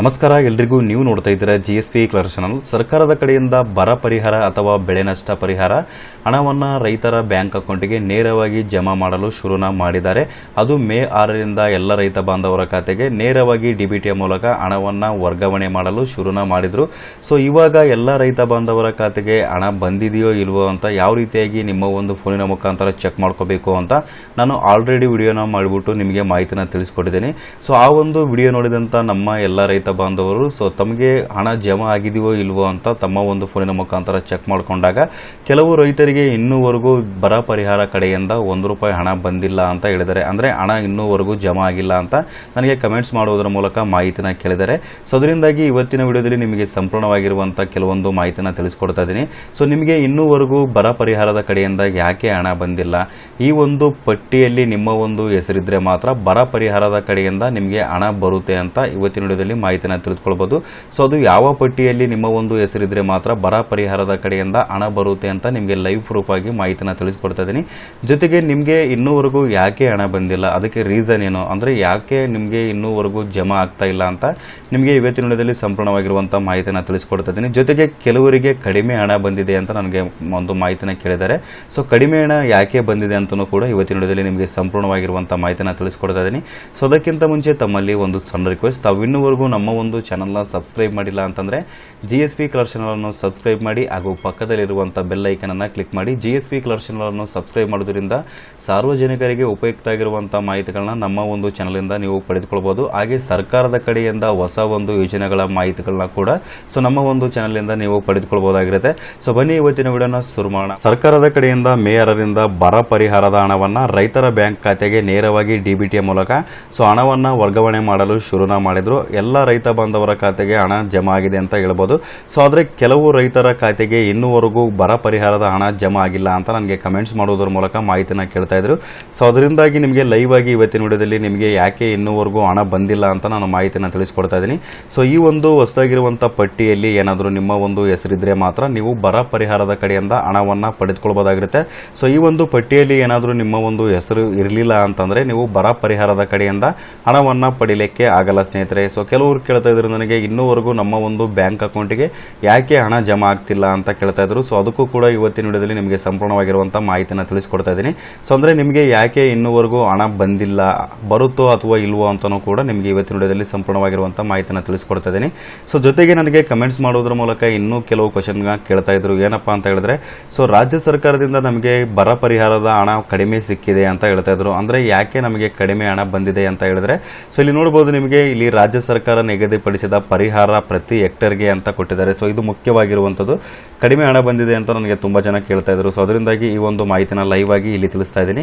ನಮಸ್ಕಾರ, ಎಲ್ರಿಗೂ ನೀವು ನೋಡ್ತಾ ಇದ್ದೀರಾ G S P colour channel ಸರ್ಕಾರದ ಕಡೆಯಿಂದ ಬರ ಪರಿಹಾರ ಅಥವಾ ಬೆಳೆ ನಷ್ಟ ಪರಿಹಾರ ಹಣವನ್ನು ರೈತರ ಬ್ಯಾಂಕ್ ಅಕೌಂಟಿಗೆ ನೇರವಾಗಿ ಜಮಾ ಮಾಡಲು ಶುರುನ ಮಾಡಿದ್ದಾರೆ. ಅದು ಮೇ ಆರರಿಂದ ಎಲ್ಲ ರೈತ ಬಾಂಧವರ ಖಾತೆಗೆ ನೇರವಾಗಿ ಡಿಬಿಟಿಯ ಮೂಲಕ ಹಣವನ್ನು ವರ್ಗಾವಣೆ ಮಾಡಲು ಶುರುನ ಮಾಡಿದರು. ಸೊ ಇವಾಗ ಎಲ್ಲ ರೈತ ಬಾಂಧವರ ಖಾತೆಗೆ ಹಣ ಬಂದಿದೆಯೋ ಇಲ್ವೋ ಅಂತ ಯಾವ ರೀತಿಯಾಗಿ ನಿಮ್ಮ ಒಂದು ಫೋನಿನ ಮುಖಾಂತರ ಚೆಕ್ ಮಾಡ್ಕೋಬೇಕು ಅಂತ ನಾನು ಆಲ್ರೆಡಿ ವಿಡಿಯೋನ ಮಾಡಿಬಿಟ್ಟು ನಿಮಗೆ ಮಾಹಿತಿನ ತಿಳಿಸ್ಕೊಟ್ಟಿದ್ದೀನಿ. ಸೊ ಆ ಒಂದು ವಿಡಿಯೋ ನೋಡಿದಂಥ ನಮ್ಮ ಎಲ್ಲ ರೈತ ಬಾಂಧವರು ಸೊ ತಮಗೆ ಹಣ ಜಮಾ ಆಗಿದೆಯೋ ಇಲ್ವೋ ಅಂತ ತಮ್ಮ ಒಂದು ಫೋನಿನ ಮುಖಾಂತರ ಚೆಕ್ ಮಾಡಿಕೊಂಡಾಗ ಕೆಲವು ರೈತರಿಗೆ ಇನ್ನೂವರೆಗೂ ಬರ ಪರಿಹಾರ ಕಡೆಯಿಂದ ಒಂದು ರೂಪಾಯಿ ಹಣ ಬಂದಿಲ್ಲ ಅಂತ ಹೇಳಿದ್ದಾರೆ. ಅಂದರೆ ಹಣ ಇನ್ನೂವರೆಗೂ ಜಮಾ ಆಗಿಲ್ಲ ಅಂತ ನನಗೆ ಕಮೆಂಟ್ಸ್ ಮಾಡುವುದರ ಮೂಲಕ ಮಾಹಿತಿನ ಕೇಳಿದರೆ ಸೊ ಅದರಿಂದಾಗಿ ಇವತ್ತಿನ ವಿಡಿಯೋದಲ್ಲಿ ನಿಮಗೆ ಸಂಪೂರ್ಣವಾಗಿರುವಂಥ ಕೆಲವೊಂದು ಮಾಹಿತಿನ ತಿಳಿಸ್ಕೊಡ್ತಾ ಇದ್ದೀನಿ. ಸೊ ನಿಮಗೆ ಇನ್ನೂವರೆಗೂ ಬರ ಪರಿಹಾರದ ಕಡೆಯಿಂದ ಯಾಕೆ ಹಣ ಬಂದಿಲ್ಲ? ಈ ಒಂದು ಪಟ್ಟಿಯಲ್ಲಿ ನಿಮ್ಮ ಒಂದು ಹೆಸರಿದ್ರೆ ಮಾತ್ರ ಬರ ಪರಿಹಾರದ ಕಡೆಯಿಂದ ನಿಮಗೆ ಹಣ ಬರುತ್ತೆ ಅಂತ ಇವತ್ತಿನ ವಿಡಿಯೋದಲ್ಲಿ ಮಾಹಿತಿನ ತಿಳಿದುಕೊಳ್ಬೋದು. ಸೊ ಅದು ಯಾವ ಪಟ್ಟಿಯಲ್ಲಿ ನಿಮ್ಮ ಒಂದು ಹೆಸರಿದ್ರೆ ಮಾತ್ರ ಬರ ಪರಿಹಾರದ ಕಡೆಯಿಂದ ಹಣ ಬರುತ್ತೆ ಅಂತ ನಿಮಗೆ ಲೈವ್ ಪ್ರೂಫ್ ಆಗಿ ಮಾಹಿತಿನ ತಿಳಿಸ್ಕೊಡ್ತಾ ಇದ್ದೀನಿ. ಜೊತೆಗೆ ನಿಮಗೆ ಇನ್ನೂವರೆಗೂ ಯಾಕೆ ಹಣ ಬಂದಿಲ್ಲ? ಅದಕ್ಕೆ ರೀಸನ್ ಏನು? ಅಂದರೆ ಯಾಕೆ ನಿಮಗೆ ಇನ್ನೂವರೆಗೂ ಜಮಾ ಆಗ್ತಾ ಇಲ್ಲ ಅಂತ ನಿಮಗೆ ಇವತ್ತಿನ ದಿನದಲ್ಲಿ ಸಂಪೂರ್ಣವಾಗಿರುವಂಥ ಮಾಹಿತಿನ ತಿಳಿಸ್ಕೊಡ್ತಾ ಇದ್ದೀನಿ. ಜೊತೆಗೆ ಕೆಲವರಿಗೆ ಕಡಿಮೆ ಹಣ ಬಂದಿದೆ ಅಂತ ನನಗೆ ಒಂದು ಮಾಹಿತಿನ ಕೇಳಿದ್ದಾರೆ. ಸೊ ಕಡಿಮೆ ಹಣ ಯಾಕೆ ಬಂದಿದೆ ಅಂತಲೂ ಕೂಡ ಇವತ್ತಿನ ದಿನದಲ್ಲಿ ನಿಮಗೆ ಸಂಪೂರ್ಣವಾಗಿರುವಂಥ ಮಾಹಿತಿನ ತಿಳಿಸ್ಕೊಡ್ತಾ ಇದ್ದೀನಿ. ಸೊ ಅದಕ್ಕಿಂತ ಮುಂಚೆ ತಮ್ಮಲ್ಲಿ ಒಂದು ಸಣ್ಣ ರಿಕ್ವೆಸ್ಟ್ ತಾವು ಇನ್ನೂವರೆಗೂ ನಮ್ಮ ಒಂದು ಚಾನಲ್ನ ಸಬ್ಸ್ಕ್ರೈಬ್ ಮಾಡಿಲ್ಲ ಅಂತಂದರೆ ಜಿ ಎಸ್ ಪಿ ಕಲರ್ ಚಾನಲನ್ನು ಸಬ್ಸ್ಕ್ರೈಬ್ ಮಾಡಿ ಹಾಗೂ ಪಕ್ಕದಲ್ಲಿರುವಂಥ ಬೆಲ್ ಐಕನನ್ನು ಕ್ಲಿಕ್ ಮಾಡಿ ಜಿ ಎಸ್ ಪಿ ಕಲರ್ ಚಾನಲನ್ನು ಸಬ್ಸ್ಕ್ರೈಬ್ ಮಾಡೋದ್ರಿಂದ ಸಾರ್ವಜನಿಕರಿಗೆ ಉಪಯುಕ್ತ ಆಗಿರುವಂಥ ಮಾಹಿತಿಗಳನ್ನ ನಮ್ಮ ಒಂದು ಚಾನಲಿಂದ ನೀವು ಪಡೆದುಕೊಳ್ಬೋದು ಹಾಗೆ ಸರ್ಕಾರದ ಕಡೆಯಿಂದ ಹೊಸ ಒಂದು ಯೋಜನೆಗಳ ಮಾಹಿತಿಗಳನ್ನ ಕೂಡ ಸೊ ನಮ್ಮ ಒಂದು ಚಾನಲಿಂದ ನೀವು ಪಡೆದುಕೊಳ್ಬಹುದಾಗಿರುತ್ತೆ. ಸೊ ಬನ್ನಿ ಇವತ್ತಿನ ವಿಡಿಯೋನ ಶುರು ಮಾಡೋಣ. ಸರ್ಕಾರದ ಕಡೆಯಿಂದ ಮೇಯರರಿಂದ ಬರ ಪರಿಹಾರದ ಹಣವನ್ನು ರೈತರ ಬ್ಯಾಂಕ್ ಖಾತೆಗೆ ನೇರವಾಗಿ ಡಿಬಿಟಿಯ ಮೂಲಕ ಸೊ ಹಣವನ್ನು ವರ್ಗಾವಣೆ ಮಾಡಲು ಶುರುನ ಮಾಡಿದ್ರು. ಎಲ್ಲ ರೈತ ಬಾಂಧವರ ಖಾತೆಗೆ ಹಣ ಜಮಾ ಆಗಿದೆ ಅಂತ ಹೇಳ್ಬೋದು. ಸೊ ಆದರೆ ಕೆಲವು ರೈತರ ಖಾತೆಗೆ ಇನ್ನೂವರೆಗೂ ಬರ ಪರಿಹಾರದ ಹಣ ಜಮಾ ಆಗಿಲ್ಲ ಅಂತ ನನಗೆ ಕಮೆಂಟ್ಸ್ ಮಾಡೋದ್ರ ಮೂಲಕ ಮಾಹಿತಿನ ಕೇಳ್ತಾ ಇದ್ರು. ಸೊ ಅದರಿಂದಾಗಿ ನಿಮಗೆ ಲೈವ್ ಆಗಿ ಇವತ್ತಿನ ವಿಡಿಯೋದಲ್ಲಿ ನಿಮಗೆ ಯಾಕೆ ಇನ್ನೂವರೆಗೂ ಹಣ ಬಂದಿಲ್ಲ ಅಂತ ನಾನು ಮಾಹಿತಿನ ತಿಳಿಸ್ಕೊಡ್ತಾ ಇದ್ದೀನಿ. ಸೊ ಈ ಒಂದು ಹೊಸದಾಗಿರುವಂಥ ಪಟ್ಟಿಯಲ್ಲಿ ಏನಾದರೂ ನಿಮ್ಮ ಒಂದು ಹೆಸರಿದ್ರೆ ಮಾತ್ರ ನೀವು ಬರ ಪರಿಹಾರದ ಕಡೆಯಿಂದ ಹಣವನ್ನು ಪಡೆದುಕೊಳ್ಬೋದಾಗಿರುತ್ತೆ. ಸೊ ಈ ಒಂದು ಪಟ್ಟಿಯಲ್ಲಿ ಏನಾದರೂ ನಿಮ್ಮ ಒಂದು ಹೆಸರು ಇರಲಿಲ್ಲ ಅಂತಂದರೆ ನೀವು ಬರ ಪರಿಹಾರದ ಕಡೆಯಿಂದ ಹಣವನ್ನು ಪಡೀಲಿಕ್ಕೆ ಆಗಲ್ಲ ಸ್ನೇಹಿತರೆ. ಸೊ ಕೆಲವರು ಕೇಳ್ತಾ ಇದ್ರು ನನಗೆ, ಇನ್ನೂವರೆಗೂ ನಮ್ಮ ಒಂದು ಬ್ಯಾಂಕ್ ಅಕೌಂಟಿಗೆ ಯಾಕೆ ಹಣ ಜಮಾ ಆಗ್ತಿಲ್ಲ ಅಂತ ಕೇಳ್ತಾ ಇದ್ರು. ಸೊ ಅದಕ್ಕೂ ಕೂಡ ಇವತ್ತಿನ ವಿಡಿಯೋದಲ್ಲಿ ನಿಮಗೆ ಸಂಪೂರ್ಣವಾಗಿರುವಂತಹ ಮಾಹಿತಿಯನ್ನು ತಿಳಿಸ್ಕೊಡ್ತಾ ಇದ್ದೀನಿ. ಸೊ ಅಂದರೆ ನಿಮಗೆ ಯಾಕೆ ಇನ್ನೂವರೆಗೂ ಹಣ ಬಂದಿಲ್ಲ, ಬರುತ್ತೋ ಅಥವಾ ಇಲ್ವೋ ಅಂತಲೂ ಕೂಡ ನಿಮಗೆ ಇವತ್ತಿನ ವಿಡಿಯೋದಲ್ಲಿ ಸಂಪೂರ್ಣವಾಗಿರುವಂಥ ಮಾಹಿತಿನ ತಿಳಿಸ್ಕೊಡ್ತಾ ಇದ್ದೀನಿ. ಸೊ ಜೊತೆಗೆ ನನಗೆ ಕಮೆಂಟ್ಸ್ ಮಾಡೋದ್ರ ಮೂಲಕ ಇನ್ನೂ ಕೆಲವು ಕ್ವಶನ್ ಕೇಳ್ತಾ ಇದ್ರು. ಏನಪ್ಪಾ ಅಂತ ಹೇಳಿದ್ರೆ ಸೊ ರಾಜ್ಯ ಸರ್ಕಾರದಿಂದ ನಮಗೆ ಬರ ಪರಿಹಾರದ ಹಣ ಕಡಿಮೆ ಸಿಕ್ಕಿದೆ ಅಂತ ಹೇಳ್ತಾ ಇದ್ರು. ಅಂದರೆ ಯಾಕೆ ನಮಗೆ ಕಡಿಮೆ ಹಣ ಬಂದಿದೆ ಅಂತ ಹೇಳಿದ್ರೆ ಸೊ ಇಲ್ಲಿ ನೋಡಬಹುದು ನಿಮಗೆ ಇಲ್ಲಿ ರಾಜ್ಯ ಸರ್ಕಾರ ನಿಗದಿಪಡಿಸಿದ ಪರಿಹಾರ ಪ್ರತಿ ಹೆಕ್ಟರ್ಗೆ ಅಂತ ಕೊಟ್ಟಿದ್ದಾರೆ. ಸೊ ಇದು ಮುಖ್ಯವಾಗಿರುವಂಥದ್ದು ಕಡಿಮೆ ಹಣ ಬಂದಿದೆ ಅಂತ ನನಗೆ ತುಂಬ ಜನ ಕೇಳ್ತಾ ಇದ್ರು ಸೊ ಅದರಿಂದಾಗಿ ಈ ಒಂದು ಮಾಹಿತಿನ ಲೈವ್ ಆಗಿ ಇಲ್ಲಿ ತಿಳಿಸ್ತಾ ಇದ್ದೀನಿ.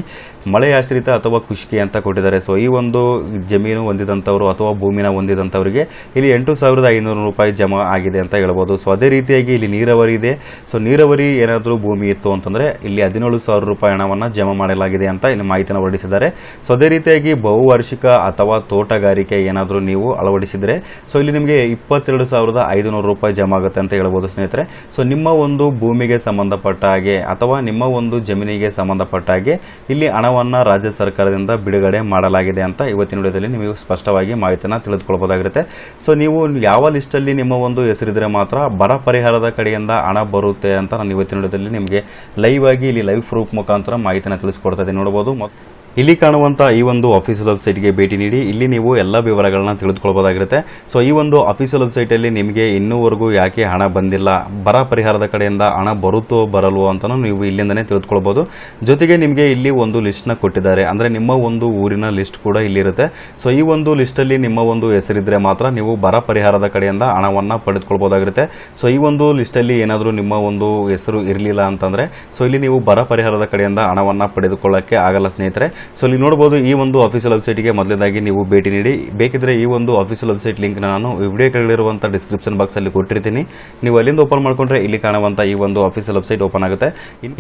ಮಳೆ ಆಶ್ರಿತ ಅಥವಾ ಖುಷ್ಕಿ ಅಂತ ಕೊಟ್ಟಿದ್ದಾರೆ. ಸೊ ಈ ಒಂದು ಜಮೀನು ಹೊಂದಿದಂಥವ್ರು ಅಥವಾ ಭೂಮಿನ ಹೊಂದಿದಂಥವರಿಗೆ ಇಲ್ಲಿ ಎಂಟು ಸಾವಿರದ ಐನೂರು ರೂಪಾಯಿ ಜಮಾ ಆಗಿದೆ ಅಂತ ಹೇಳ್ಬೋದು. ಸೊ ಅದೇ ರೀತಿಯಾಗಿ ಇಲ್ಲಿ ನೀರಾವರಿ ಇದೆ. ಸೊ ನೀರಾವರಿ ಏನಾದರೂ ಭೂಮಿ ಇತ್ತು ಅಂತಂದರೆ ಇಲ್ಲಿ ಹದಿನೇಳು ಸಾವಿರ ರೂಪಾಯಿ ಹಣವನ್ನು ಜಮಾ ಮಾಡಲಾಗಿದೆ ಅಂತ ಇಲ್ಲಿ ಮಾಹಿತಿನ ಹೊರಡಿಸಿದ್ದಾರೆ. ಸೊ ಅದೇ ರೀತಿಯಾಗಿ ಬಹುವಾರ್ಷಿಕ ಅಥವಾ ತೋಟಗಾರಿಕೆ ಏನಾದರೂ ನೀವು ಅಳವಡಿಸಿದರೆ ಸೊ ಇಲ್ಲಿ ನಿಮಗೆ ಇಪ್ಪತ್ತೆರಡು ಸಾವಿರದ ಐದುನೂರು ರೂಪಾಯಿ ಜಮಾ ಆಗುತ್ತೆ ಅಂತ ಹೇಳ್ಬೋದು ಸ್ನೇಹಿತರೆ. ಸೊ ನಿಮ್ಮ ಒಂದು ಭೂಮಿಗೆ ಸಂಬಂಧಪಟ್ಟ ಹಾಗೆ ಅಥವಾ ನಿಮ್ಮ ಒಂದು ಜಮೀನಿಗೆ ಸಂಬಂಧಪಟ್ಟ ಹಾಗೆ ಇಲ್ಲಿ ಹಣವನ್ನು ರಾಜ್ಯ ಸರ್ಕಾರದಿಂದ ಬಿಡುಗಡೆ ಮಾಡಲಾಗಿದೆ ಅಂತ ಇವತ್ತಿನ ವಿಡಿಯೋದಲ್ಲಿ ನಿಮಗೆ ಸ್ಪಷ್ಟವಾಗಿ ಮಾಹಿತಿಯನ್ನು ತಿಳಿದುಕೊಳ್ಬೋದಾಗಿರುತ್ತೆ. ಸೊ ನೀವು ಯಾವ ಲಿಸ್ಟಲ್ಲಿ ನಿಮ್ಮ ಒಂದು ಹೆಸರಿದ್ರೆ ಮಾತ್ರ ಬರ ಪರಿಹಾರದ ಕಡೆಯಿಂದ ಹಣ ಬರುತ್ತೆ ಅಂತ ನಾನು ಇವತ್ತಿನ ವಿಡಿಯೋದಲ್ಲಿ ನಿಮಗೆ ಲೈವ್ ಆಗಿ ಇಲ್ಲಿ ಲೈವ್ ಪ್ರೂಫ್ ಮುಖಾಂತರ ಮಾಹಿತಿಯನ್ನು ತಿಳಿಸ್ಕೊಡ್ತಾ ಇದ್ದೀನಿ. ನೋಡಬಹುದು ಮತ್ತು ಇಲ್ಲಿ ಕಾಣುವಂಥ ಈ ಒಂದು ಅಫಿಷಿಯಲ್ ವೆಬ್ಸೈಟ್ಗೆ ಭೇಟಿ ನೀಡಿ, ಇಲ್ಲಿ ನೀವು ಎಲ್ಲ ವಿವರಗಳನ್ನ ತಿಳಿದುಕೊಳ್ಬೋದಾಗಿರುತ್ತೆ. ಸೊ ಈ ಒಂದು ಆಫೀಸಿಯಲ್ ವೆಬ್ಸೈಟ್ ಅಲ್ಲಿ ನಿಮಗೆ ಇನ್ನೂವರೆಗೂ ಯಾಕೆ ಹಣ ಬಂದಿಲ್ಲ, ಬರ ಪರಿಹಾರದ ಕಡೆಯಿಂದ ಹಣ ಬರುತ್ತೋ ಬರಲ್ವೋ ಅಂತಲೂ ನೀವು ಇಲ್ಲಿಂದನೇ ತಿಳಿದುಕೊಳ್ಬೋದು. ಜೊತೆಗೆ ನಿಮಗೆ ಇಲ್ಲಿ ಒಂದು ಲಿಸ್ಟ್ನ ಕೊಟ್ಟಿದ್ದಾರೆ. ಅಂದರೆ ನಿಮ್ಮ ಒಂದು ಊರಿನ ಲಿಸ್ಟ್ ಕೂಡ ಇಲ್ಲಿರುತ್ತೆ. ಸೊ ಈ ಒಂದು ಲಿಸ್ಟಲ್ಲಿ ನಿಮ್ಮ ಒಂದು ಹೆಸರಿದ್ರೆ ಮಾತ್ರ ನೀವು ಬರ ಪರಿಹಾರದ ಕಡೆಯಿಂದ ಹಣವನ್ನು ಪಡೆದುಕೊಳ್ಬೋದಾಗಿರುತ್ತೆ. ಸೊ ಈ ಒಂದು ಲಿಸ್ಟಲ್ಲಿ ಏನಾದರೂ ನಿಮ್ಮ ಒಂದು ಹೆಸರು ಇರಲಿಲ್ಲ ಅಂತಂದರೆ ಸೊ ಇಲ್ಲಿ ನೀವು ಬರ ಪರಿಹಾರದ ಕಡೆಯಿಂದ ಹಣವನ್ನು ಪಡೆದುಕೊಳ್ಳೋಕ್ಕೆ ಆಗಲ್ಲ ಸ್ನೇಹಿತರೆ. ಸೊ ಇಲ್ಲಿ ನೋಡಬಹುದು ಈ ಒಂದು ಅಫಿಷಿಯಲ್ ವೆಬ್ಸೈಟ್ಗೆ ಮೊದಲನೇದಾಗಿ ನೀವು ಭೇಟಿ ನೀಡಿ. ಬೇಕಿದ್ರೆ ಈ ಒಂದು ಅಫಿಷಿಯಲ್ ವೆಬ್ಸೈಟ್ ಲಿಂಕ್ ನಾನು ವಿಡಿಯೋ ಕೆಳಗಿರುವಂಥ ಡಿಸ್ಕ್ರಿಪ್ಷನ್ ಬಾಕ್ಸ್ ಅಲ್ಲಿ ಕೊಟ್ಟಿರ್ತೀನಿ. ನೀವು ಅಲ್ಲಿಂದ ಓಪನ್ ಮಾಡ್ಕೊಂಡ್ರೆ ಇಲ್ಲಿ ಕಾಣುವಂಥ ಈ ಒಂದು ಅಫಿಷಿಯಲ್ ವೆಬ್ಸೈಟ್ ಓಪನ್ ಆಗುತ್ತೆ.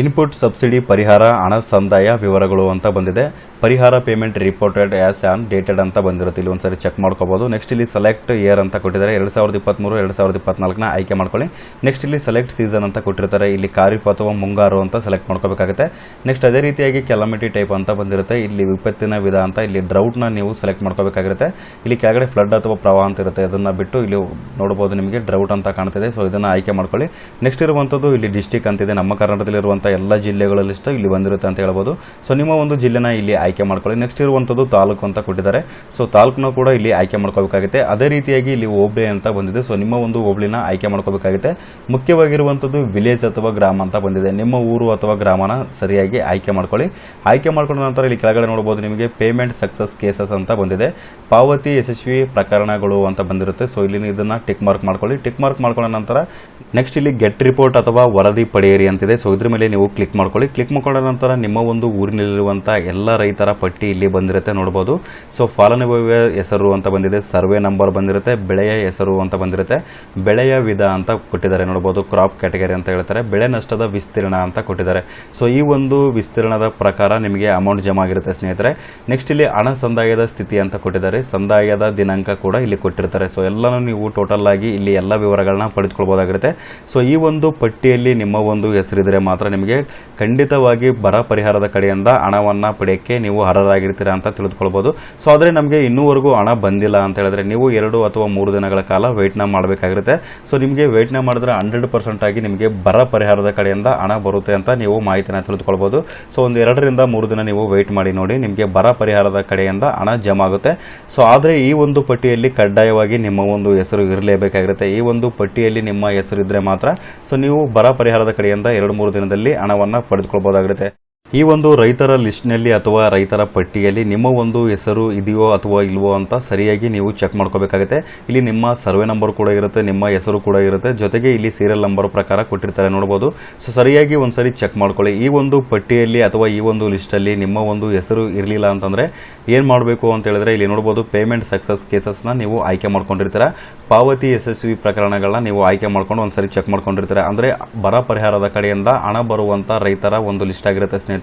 ಇನ್ಪುಟ್ ಸಬ್ಸಿಡಿ ಪರಿಹಾರ, ಹಣ ಸಂದಾಯ ವಿವರಗಳು ಅಂತ ಬಂದಿದೆ. ಪರಿಹಾರ payment reported as on dated ಅಂತ ಬಂದಿರುತ್ತೆ. ಇಲ್ಲಿ ಒಂದ್ಸರಿ ಚೆಕ್ ಮಾಡ್ಕೋಬಹುದು ನೆಕ್ಸ್ಟ್ ಇಲ್ಲಿ ಸೆಲೆಕ್ಟ್ ಇಯರ್ ಅಂತ ಕೊಟ್ಟಿದ್ದಾರೆ. ಎರಡ್ ಸಾವಿರದ ಇಪ್ಪತ್ಮೂರು, ಎರಡು ಸಾವಿರದ ಇಪ್ಪತ್ನಾಲ್ಕನ ಆಯ್ಕೆ ಮಾಡ್ಕೊಳ್ಳಿ. ನೆಕ್ಸ್ಟ್ ಇಲ್ಲಿ ಸೆಲೆಕ್ಟ್ ಸೀಸನ್ ಅಂತ ಕೊಟ್ಟಿರ್ತಾರೆ. ಇಲ್ಲಿ ಖಾರಿಫ್ ಅಥವಾ ಮುಂಗಾರು ಅಂತ ಸೆಲೆಕ್ಟ್ ಮಾಡ್ಕೋಬೇಕಾಗುತ್ತೆ. ನೆಕ್ಸ್ಟ್ ಅದೇ ರೀತಿಯಾಗಿ ಕೆಲಮಿಟಿ ಟೈಪ್ ಅಂತ ಬಂದಿರುತ್ತೆ. ಇರುತ್ತೆ. ಇಲ್ಲಿ ವಿಪತ್ತಿನ ವಿಧ ಅಂತ ಇಲ್ಲಿ ಡ್ರೌಟ್ನ ನೀವು ಸೆಲೆಕ್ಟ್ ಮಾಡ್ಕೋಬೇಕಾಗಿರುತ್ತೆ. ಇಲ್ಲಿ ಕೆಳಗಡೆ ಫ್ಲಡ್ ಅಥವಾ ಪ್ರವಾಹ ಅಂತ ಇರುತ್ತೆ. ಅದನ್ನ ಬಿಟ್ಟು ಇಲ್ಲಿ ನೋಡಬಹುದು ನಿಮಗೆ ಡ್ರೌಟ್ ಅಂತ ಕಾಣ್ತಿದೆ. ಸೊ ಇದನ್ನ ಆಯ್ಕೆ ಮಾಡ್ಕೊಳ್ಳಿ. ನೆಕ್ಸ್ಟ್ ಇರುವಂತದ್ದು ಇಲ್ಲಿ ಡಿಸ್ಟಿಕ್ ಅಂತಿದೆ ನಮ್ಮ ಕರ್ನಾಟಕದಲ್ಲಿರುವಂಥ ಎಲ್ಲ ಜಿಲ್ಲೆಗಳ ಲಿಸ್ಟ್ ಇಲ್ಲಿ ಬಂದಿರುತ್ತೆ ಅಂತ ಹೇಳ್ಬೋದು. ಸೊ ನಿಮ್ಮ ಒಂದು ಜಿಲ್ಲೆನ ಇಲ್ಲಿ ಆಯ್ಕೆ ಮಾಡ್ಕೊಳ್ಳಿ. ನೆಕ್ಸ್ಟ್ ಇರುವಂಥದ್ದು ತಾಲೂಕು ಅಂತ ಕೊಟ್ಟಿದ್ದಾರೆ. ಸೊ ತಾಲೂಕ್ನ ಕೂಡ ಇಲ್ಲಿ ಆಯ್ಕೆ ಮಾಡ್ಕೋಬೇಕಾಗುತ್ತೆ. ಅದೇ ರೀತಿಯಾಗಿ ಇಲ್ಲಿ ಹೋಬಳಿ ಅಂತ ಬಂದಿದೆ. ಸೊ ನಿಮ್ಮ ಒಂದು ಹೋಬಳಿನ ಆಯ್ಕೆ ಮಾಡ್ಕೋಬೇಕಾಗುತ್ತೆ. ಮುಖ್ಯವಾಗಿರುವಂತದ್ದು ವಿಲೇಜ್ ಅಥವಾ ಗ್ರಾಮ ಅಂತ ಬಂದಿದೆ. ನಿಮ್ಮ ಊರು ಅಥವಾ ಗ್ರಾಮನ ಸರಿಯಾಗಿ ಆಯ್ಕೆ ಮಾಡ್ಕೊಳ್ಳಿ. ಆಯ್ಕೆ ಮಾಡ್ಕೊಂಡ ನಂತರ ಇಲ್ಲಿ ಕೆಳಗಡೆ ನೋಡಬಹುದು ನಿಮಗೆ ಪೇಮೆಂಟ್ ಸಕ್ಸಸ್ ಕೇಸಸ್ ಅಂತ ಬಂದಿದೆ. ಪಾವತಿ ಯಶಸ್ವಿ ಪ್ರಕರಣಗಳು ಅಂತ ಬಂದಿರುತ್ತೆ. ಸೊ ಇಲ್ಲಿ ಇದನ್ನ ಟಿಕ್ ಮಾರ್ಕ್ ಮಾಡ್ಕೊಳ್ಳಿ. ಟಿಕ್ ಮಾರ್ಕ್ ಮಾಡ್ಕೊಂಡ ನಂತರ ನೆಕ್ಸ್ಟ್ ಇಲ್ಲಿ ಗೆಟ್ ರಿಪೋರ್ಟ್ ಅಥವಾ ವರದಿ ಪಡೆಯಿರಿ ಅಂತಿದೆ. ಸೊ ಇದ್ರ ಮೇಲೆ ನೀವು ಕ್ಲಿಕ್ ಮಾಡ್ಕೊಳ್ಳಿ. ಕ್ಲಿಕ್ ಮಾಡ್ಕೊಂಡ ನಂತರ ನಿಮ್ಮ ಒಂದು ಊರಿನಲ್ಲಿರುವಂಥ ಎಲ್ಲ ರೈತರ ಪಟ್ಟಿ ಇಲ್ಲಿ ಬಂದಿರುತ್ತೆ ನೋಡಬಹುದು. ಸೊ ಫಲಾನುಭವಿಯ ಹೆಸರು ಅಂತ ಬಂದಿದೆ. ಸರ್ವೆ ನಂಬರ್ ಬಂದಿರುತ್ತೆ. ಬೆಳೆಯ ಹೆಸರು ಅಂತ ಬಂದಿರುತ್ತೆ. ಬೆಳೆಯ ವಿಧ ಅಂತ ಕೊಟ್ಟಿದ್ದಾರೆ ನೋಡಬಹುದು. ಕ್ರಾಪ್ ಕ್ಯಾಟಗರಿ ಅಂತ ಹೇಳ್ತಾರೆ. ಬೆಳೆ ನಷ್ಟದ ವಿಸ್ತೀರ್ಣ ಅಂತ ಕೊಟ್ಟಿದ್ದಾರೆ. ಸೊ ಈ ಒಂದು ವಿಸ್ತೀರ್ಣದ ಪ್ರಕಾರ ನಿಮಗೆ ಅಮೌಂಟ್ ಜಮಾ ಆಗಿರುತ್ತೆ ಸ್ನೇಹಿತರೆ. ನೆಕ್ಸ್ಟ್ ಇಲ್ಲಿ ಹಣ ಸಂದಾಯದ ಸ್ಥಿತಿ ಅಂತ ಕೊಟ್ಟಿದ್ದಾರೆ. ಸಂದಾಯದ ದಿನಾಂಕ ಕೂಡ ಇಲ್ಲಿ ಕೊಟ್ಟಿರ್ತಾರೆ. ಸೊ ಎಲ್ಲನೂ ನೀವು ಟೋಟಲ್ ಆಗಿ ಇಲ್ಲಿ ಎಲ್ಲ ವಿವರಗಳನ್ನ ಪಡೆದುಕೊಳ್ಬಹುದಾಗಿರುತ್ತೆ ಸೊ ಈ ಒಂದು ಪಟ್ಟಿಯಲ್ಲಿ ನಿಮ್ಮ ಒಂದು ಹೆಸರಿದ್ರೆ ಮಾತ್ರ ನಿಮಗೆ ಖಂಡಿತವಾಗಿ ಬರ ಪರಿಹಾರದ ಕಡೆಯಿಂದ ಹಣವನ್ನ ಪಡೆಯಕ್ಕೆ ನೀವು ಅರ್ಹರಾಗಿರ್ತೀರಾ ಅಂತ ತಿಳಿದುಕೊಳ್ಬಹುದು ಸೊ ಆದರೆ ನಮಗೆ ಇನ್ನೂವರೆಗೂ ಹಣ ಬಂದಿಲ್ಲ ಅಂತ ಹೇಳಿದ್ರೆ ನೀವು ಎರಡು ಅಥವಾ ಮೂರು ದಿನಗಳ ಕಾಲ ವೇಟ್ನ ಮಾಡಬೇಕಾಗಿರುತ್ತೆ. ಸೊ ನಿಮಗೆ ವೇಟ್ನ ಮಾಡಿದ್ರೆ ಹಂಡ್ರೆಡ್ ಪರ್ಸೆಂಟ್ ಆಗಿ ನಿಮಗೆ ಬರ ಪರಿಹಾರದ ಕಡೆಯಿಂದ ಹಣ ಬರುತ್ತೆ ಅಂತ ನೀವು ಮಾಹಿತಿನ ತಿಳಿದುಕೊಳ್ಬಹುದು ಸೊ ಒಂದು ಎರಡರಿಂದ ಮೂರು ದಿನ ನೀವು ವೆಯ್ಟ್ ಮಾಡಿ ನೋಡಿ, ನಿಮಗೆ ಬರ ಪರಿಹಾರದ ಕಡೆಯಿಂದ ಹಣ ಜಮಾ ಆಗುತ್ತೆ ಸೊ ಆದರೆ ಈ ಒಂದು ಪಟ್ಟಿಯಲ್ಲಿ ಕಡ್ಡಾಯವಾಗಿ ನಿಮ್ಮ ಒಂದು ಹೆಸರು ಇರಲೇಬೇಕಾಗಿರುತ್ತೆ. ಈ ಒಂದು ಪಟ್ಟಿಯಲ್ಲಿ ನಿಮ್ಮ ಹೆಸರು ಇದ್ರೆ ಮಾತ್ರ ಸೊ ನೀವು ಬರ ಪರಿಹಾರದ ಕಡೆಯಿಂದ ಎರಡು ಮೂರು ದಿನದಲ್ಲಿ ಹಣವನ್ನು ಪಡೆದುಕೊಳ್ಬಹುದಾಗಿರುತ್ತೆ ಈ ಒಂದು ರೈತರ ಲಿಸ್ಟ್ನಲ್ಲಿ ಅಥವಾ ರೈತರ ಪಟ್ಟಿಯಲ್ಲಿ ನಿಮ್ಮ ಒಂದು ಹೆಸರು ಇದೆಯೋ ಅಥವಾ ಇಲ್ವೋ ಅಂತ ಸರಿಯಾಗಿ ನೀವು ಚೆಕ್ ಮಾಡ್ಕೋಬೇಕಾಗುತ್ತೆ. ಇಲ್ಲಿ ನಿಮ್ಮ ಸರ್ವೆ ನಂಬರ್ ಕೂಡ ಇರುತ್ತೆ, ನಿಮ್ಮ ಹೆಸರು ಕೂಡ ಇರುತ್ತೆ. ಜೊತೆಗೆ ಇಲ್ಲಿ ಸೀರಿಯಲ್ ನಂಬರ್ ಪ್ರಕಾರ ಕೊಟ್ಟಿರ್ತಾರೆ ನೋಡ್ಬೋದು. ಸೊ, ಸರಿಯಾಗಿ ಒಂದ್ಸರಿ ಚೆಕ್ ಮಾಡ್ಕೊಳ್ಳಿ. ಈ ಒಂದು ಪಟ್ಟಿಯಲ್ಲಿ ಅಥವಾ ಈ ಒಂದು ಲಿಸ್ಟಲ್ಲಿ ನಿಮ್ಮ ಒಂದು ಹೆಸರು ಇರಲಿಲ್ಲ ಅಂತಂದರೆ ಏನು ಮಾಡಬೇಕು ಅಂತ ಹೇಳಿದ್ರೆ ಇಲ್ಲಿ ನೋಡ್ಬೋದು ಪೇಮೆಂಟ್ ಸಕ್ಸಸ್ ಕೇಸಸ್ನ ನೀವು ಆಯ್ಕೆ ಮಾಡ್ಕೊಂಡಿರ್ತೀರ. ಪಾವತಿ ಯಶಸ್ವಿ ಪ್ರಕರಣಗಳನ್ನ ನೀವು ಆಯ್ಕೆ ಮಾಡ್ಕೊಂಡು ಒಂದ್ಸರಿ ಚೆಕ್ ಮಾಡ್ಕೊಂಡಿರ್ತೀರ. ಅಂದರೆ ಬರ ಪರಿಹಾರದ ಕಡೆಯಿಂದ ಹಣ ಬರುವಂಥ ರೈತರ ಒಂದು ಲಿಸ್ಟ್ ಆಗಿರುತ್ತೆ ಸ್ನೇಹಿತರೆ.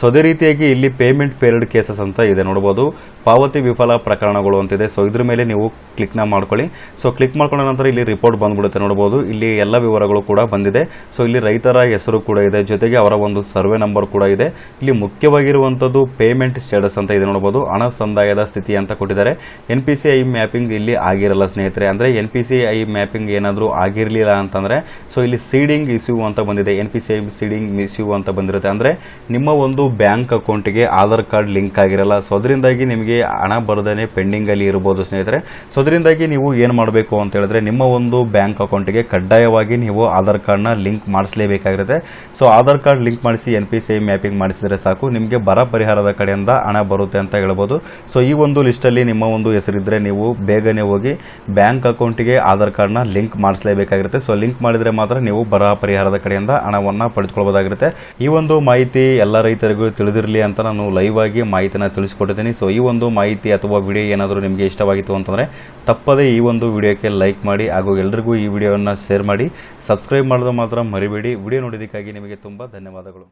ಸೊ ಅದೇ ರೀತಿಯಾಗಿ ಇಲ್ಲಿ ಪೇಮೆಂಟ್ ಫೇಲ್ಡ್ ಕೇಸಸ್ ಅಂತ ಇದೆ ನೋಡಬಹುದು ಪಾವತಿ ವಿಫಲ ಪ್ರಕರಣಗಳು ಅಂತಿದೆ ಸೊ ಇದ್ರ ಮೇಲೆ ನೀವು ಕ್ಲಿಕ್ನ ಮಾಡ್ಕೊಳ್ಳಿ. ಸೊ ಕ್ಲಿಕ್ ಮಾಡ್ಕೊಂಡ ನಂತರ ಇಲ್ಲಿ ರಿಪೋರ್ಟ್ ಬಂದ್ಬಿಡುತ್ತೆ ನೋಡಬಹುದು ಇಲ್ಲಿ ಎಲ್ಲ ವಿವರಗಳು ಕೂಡ ಬಂದಿದೆ. ಸೊ ಇಲ್ಲಿ ರೈತರ ಹೆಸರು ಕೂಡ ಇದೆ. ಜೊತೆಗೆ ಅವರ ಒಂದು ಸರ್ವೆ ನಂಬರ್ ಕೂಡ ಇದೆ. ಇಲ್ಲಿ ಮುಖ್ಯವಾಗಿರುವಂತದ್ದು ಪೇಮೆಂಟ್ ಸ್ಟೇಟಸ್ ಅಂತ ಇದೆ ನೋಡಬಹುದು ಹಣ ಸಂದಾಯದ ಸ್ಥಿತಿ ಅಂತ ಕೊಟ್ಟಿದ್ದಾರೆ. ಎನ್ ಮ್ಯಾಪಿಂಗ್ ಇಲ್ಲಿ ಆಗಿರಲ್ಲ, ಸ್ನೇಹಿತರೆ. ಅಂದ್ರೆ ಎನ್ ಮ್ಯಾಪಿಂಗ್ ಏನಾದರೂ ಆಗಿರಲಿಲ್ಲ ಅಂತಂದ್ರೆ ಸೊ ಇಲ್ಲಿ ಸೀಡಿಂಗ್ ಇಶ್ಯೂ ಅಂತ ಬಂದಿದೆ. N P C I seeding issue ಅಂತ ಬಂದಿರುತ್ತೆ. ಅಂದ್ರೆ ನಿಮ್ಮ ಒಂದು ಬ್ಯಾಂಕ್ ಅಕೌಂಟ್ಗೆ ಆಧಾರ್ ಕಾರ್ಡ್ ಲಿಂಕ್ ಆಗಿರಲ್ಲ, ಸೊ ಅದರಿಂದಾಗಿ ನಿಮಗೆ ಹಣ ಬರದೇ ಪೆಂಡಿಂಗ್ ಅಲ್ಲಿ ಇರಬಹುದು ಸ್ನೇಹಿತರೆ. ಸೊ ಅದರಿಂದಾಗಿ ನೀವು ಏನು ಮಾಡಬೇಕು ಅಂತ ಹೇಳಿದ್ರೆ, ನಿಮ್ಮ ಒಂದು ಬ್ಯಾಂಕ್ ಅಕೌಂಟ್ಗೆ ಕಡ್ಡಾಯವಾಗಿ ನೀವು ಆಧಾರ್ ಕಾರ್ಡ್ನ ಲಿಂಕ್ ಮಾಡಿಸಲೇಬೇಕಾಗಿರುತ್ತೆ. ಸೊ ಆಧಾರ್ ಕಾರ್ಡ್ ಲಿಂಕ್ ಮಾಡಿಸಿ ಎನ್ ಪಿ ಮ್ಯಾಪಿಂಗ್ ಮಾಡಿಸಿದ್ರೆ ಸಾಕು. ನಿಮಗೆ ಬರ ಪರಿಹಾರದ ಕಡೆಯಿಂದ ಹಣ ಬರುತ್ತೆ ಅಂತ ಹೇಳ್ಬೋದು. ಸೊ ಈ ಒಂದು ಲಿಸ್ಟಲ್ಲಿ ನಿಮ್ಮ ಒಂದು ಹೆಸರಿದ್ರೆ ನೀವು ಬೇಗನೆ ಹೋಗಿ ಬ್ಯಾಂಕ್ ಅಕೌಂಟಿಗೆ ಆಧಾರ್ ಕಾರ್ಡ್ನ ಲಿಂಕ್ ಮಾಡಿಸಲೇಬೇಕಾಗಿರುತ್ತೆ. ಸೊ ಲಿಂಕ್ ಮಾಡಿದ್ರೆ ಮಾತ್ರ ನೀವು ಬರ ಪರಿಹಾರದ ಕಡೆಯಿಂದ ಹಣವನ್ನು ಪಡೆದುಕೊಳ್ಬೋದಾಗಿರುತ್ತೆ. ಈ ಒಂದು ಮಾಹಿತಿ ಎಲ್ಲ ರೈತರಿಗೂ ತಿಳಿದಿರಲಿ ಅಂತ ನಾನು ಲೈವ್ ಆಗಿ ಮಾಹಿತಿನ ತಿಳಿಸ್ಕೊಟ್ಟಿದ್ದೀನಿ. ಸೊ ಈ ಒಂದು ಮಾಹಿತಿ ಅಥವಾ ವಿಡಿಯೋ ಏನಾದರೂ ನಿಮಗೆ ಇಷ್ಟವಾಗಿತ್ತು ಅಂತಂದರೆ ತಪ್ಪದೇ ಈ ಒಂದು ವಿಡಿಯೋಕ್ಕೆ ಲೈಕ್ ಮಾಡಿ ಹಾಗೂ ಎಲ್ರಿಗೂ ಈ ವಿಡಿಯೋವನ್ನು ಶೇರ್ ಮಾಡಿ. ಸಬ್ಸ್ಕ್ರೈಬ್ ಮಾಡೋದು ಮಾತ್ರ ಮರಿಬೇಡಿ. ವಿಡಿಯೋ ನೋಡಿದ್ದಕ್ಕಾಗಿ ನಿಮಗೆ ತುಂಬ ಧನ್ಯವಾದಗಳು.